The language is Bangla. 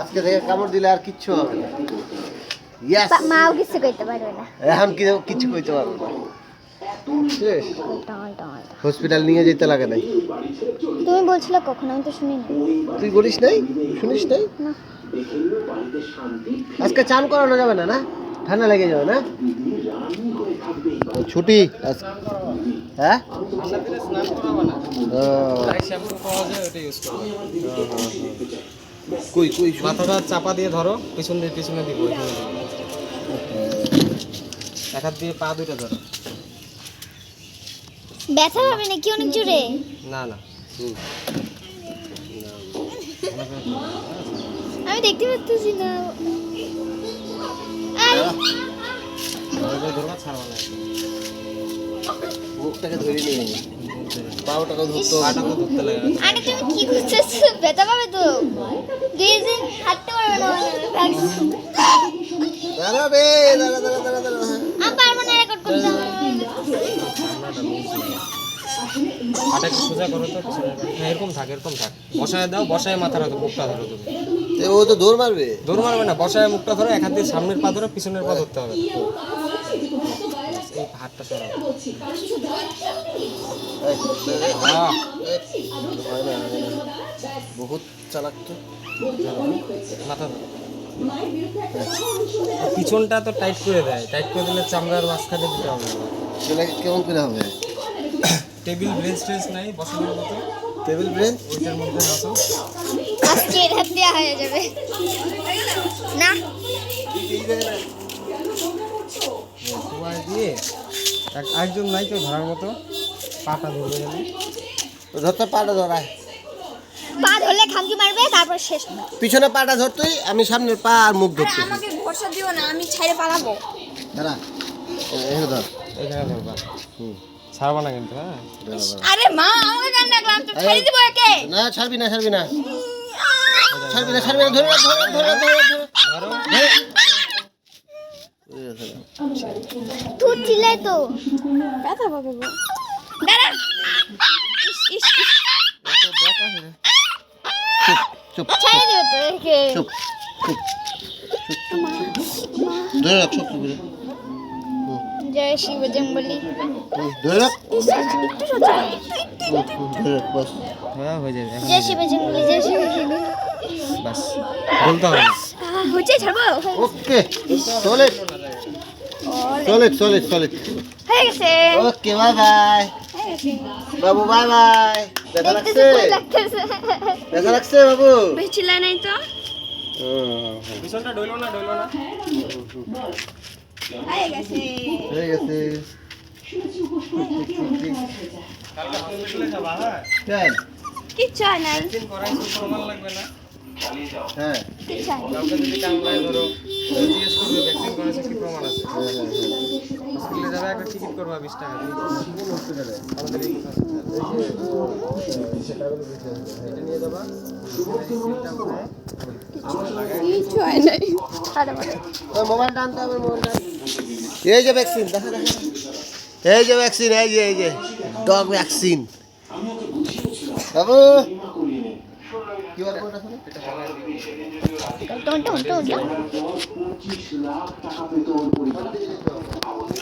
আজকে থেকে কামড় দিলে আর কিচ্ছু হবে না। ইয়াস মাও কিছু করতে পারবে না। এখন কি কিছু কইতে পারব না। শেষ। হসপিটাল নিয়ে যেতে লাগে নাই। তুমি বলছিলে কখন আমি তো শুনিনি। তুই বলিস নাই? শুনিস নাই? আজকে চান করানো যাবে না না? ঠান্ডা লেগে যাবে না? ছুটি হ্যাঁ? ও, শ্যাম্পু পাওয়া যায় ওটা ইউজ করব। কই কই মাথাটা চাপা দিয়ে ধরো পিছন দিয়ে পিছনে দিব দিব। এক হাত দিয়ে পা দুটো ধরো। ব্যথা হবে নাকি অনেক জোরে? না না। হুম। আমি দেখতে পাচ্ছি না। আরে ধরবে ছাড়বা না। মুখটাকে ধরে নিয়ে। পাওটাকে ধরতে হবে। ধরতে লাগে আরে তুমি কি করতেছো? ব্যথা পাবে তো দুই দিন হাঁটতে পারবে না। দাঁড়া বে, দাঁড়া, দাঁড়া, দাঁড়া, দাঁড়া। আমি পারব না রেকর্ড করতে। পাটা সোজা করো তো। হ্যাঁ এরকম থাক এরকম থাক। বসায় দাও বসায় মাথা রাখো মুখটা ধরো তুমি। ও তো দৌড় মারবে। দৌড় মারবে না বসায় মুখটা ধরো এক হাত সামনের পা ধরো পিছনের পা ধরতে হবে। এই হাতটা সরাও। বহুত চালাক তো। মাথা পিছনটা তো টাইট করে দেয়। টাইট করে দিলে চামড়ার মাঝখানে দিতে হবে। সেটা কেমন করে হবে? টেবিল ব্রেঞ্চ টেন্স নাই বসানোর মতো। Table bench? ওইটার মধ্যে বসো। আজকে এর হাত দেওয়া হয়ে যাবে। না। সবাই দিয়ে এক- একজন নাই কেউ ধরার মতো পাটা ধরবে গেলে ধরতে পাটা ধরায় পা ধরলে খামকি মারবে তারপর শেষ পিছনে পাটা ধরতেই আমি সামনের পা আর মুখ ধরতে আমাকে ভরসা দিও না আমি ছাইরে পালাবো। দাঁড়া এখানে ধর। এখানে ধরবা। হুম। ছাড়বা না কিন্তু হ্যাঁ। আরে মা আমাকে কেন ডাকলাম তো ছেড়ে দিব একে। না ছাড়বি না ছাড়বি না। ছাড়বি না ছাড়বি না ধরে ধরে ধরে। ধরে। ধরে রাখ। ধরো ধরে রাখ। এই ধরে রাখ। তুই চিল্লাই তো। ব্যথা পাবে গো। দাঁড়া। ইস ইস। চুপ চুপ। ছেড়ে দিও তো একে চুপ চুপ। চুপ ধরে রাখ শক্ত করে জয় শিব জঙ্গলি। ধরে রাখ। একটু ধরে রাখ বাস। হ্যাঁ হয়ে যাবে। জয় শিব জঙ্গলি জয় শিব জঙ্গলি। বাস। বলতে হবে হচ্ছে ছাড়বো? ওকে চলে। চলে। চলে চলে হয়ে গেছে। Okay bye bye. বাবু বাই বাই। দেখা লাগছে? দেখা লাগছে বাবু? বেশি চিল্লাই নাই তো। পিছনটা ডইলো না ডইলো না। হয়ে গেছে। হয়ে গেছে। যাবা হ্যাঁ? লাগবে না। হ্যাঁ কিচ্ছু হয় নাই। কাউকে যদি কামড়ায় ধরো জিজ্ঞেস করবে ভ্যাকসিন করেছে কি প্রমাণ আছে হ্যাঁ হ্যাঁ হ্যাঁ হসপিটালে যাবে একটা টিকিট করবা বিশ টাকা দিয়ে আমাদের এই হসপিটালে এটা নিয়ে যাবা এই সিলটা উঠায় কিচ্ছু হয় নাই আরে বাবা। ওই মোবাইলটা আনতে হবে মোবাইলটা এই যে ভ্যাকসিন দেখা দেখা এই যে ভ্যাকসিন এই যে এই যে ডগ ভ্যাকসিন বাবু, কি বল টন টন টন